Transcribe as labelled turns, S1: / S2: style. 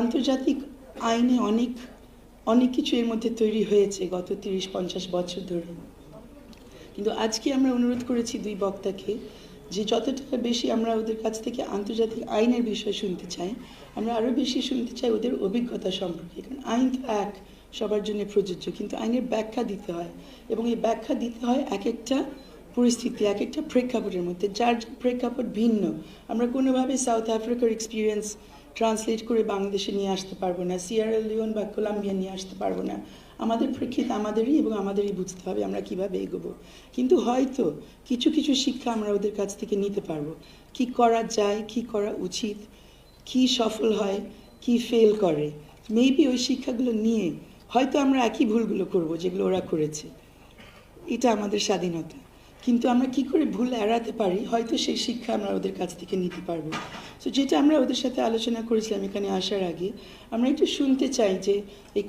S1: আন্তর্জাতিক আইনে অনেক অনেক কিছু এর মধ্যে তৈরি হয়েছে গত তিরিশ, পঞ্চাশ বছর ধরে। কিন্তু আজকে আমরা অনুরোধ করেছি দুই বক্তাকে যে যতটা বেশি আমরা ওদের কাছ থেকে আন্তর্জাতিক আইনের বিষয় শুনতে চাই, আমরা আরও বেশি শুনতে চাই ওদের অভিজ্ঞতা সম্পর্কে। কারণ আইন তো এক, সবার জন্য প্রযোজ্য। কিন্তু আইনের ব্যাখ্যা দিতে হয় এবং এই ব্যাখ্যা দিতে হয় এক একটা পরিস্থিতি এক একটা প্রেক্ষাপটের মধ্যে। যার প্রেক্ষাপট ভিন্ন। আমরা কোনোভাবে সাউথ আফ্রিকার এক্সপিরিয়েন্স ট্রান্সলেট করে বাংলাদেশে নিয়ে আসতে পারব না। সিয়ারা লিওন বা কোলাম্বিয়া নিয়ে আসতে পারব না। আমাদের প্রেক্ষিত আমাদেরই এবং আমাদেরই বুঝতে হবে আমরা কীভাবে এগোবো। কিন্তু হয়তো কিছু কিছু শিক্ষা আমরা ওদের কাছ থেকে নিতে পারব। কি করা যায়, কি করা উচিত, কি সফল হয়, কি ফেল করে। মেবি ওই শিক্ষাগুলো নিয়ে হয়তো আমরা একই ভুলগুলো করব যেগুলো ওরা করেছে। এটা আমাদের স্বাধীনতা। কিন্তু আমরা কি করে ভুল এড়াতে পারি? হয়তো সেই শিক্ষা আমরা ওদের কাছ থেকে নিতে পারব। তো যেটা আমরা ওদের সাথে আলোচনা করেছিলাম এখানে আসার আগে, আমরা একটু শুনতে চাই যে এই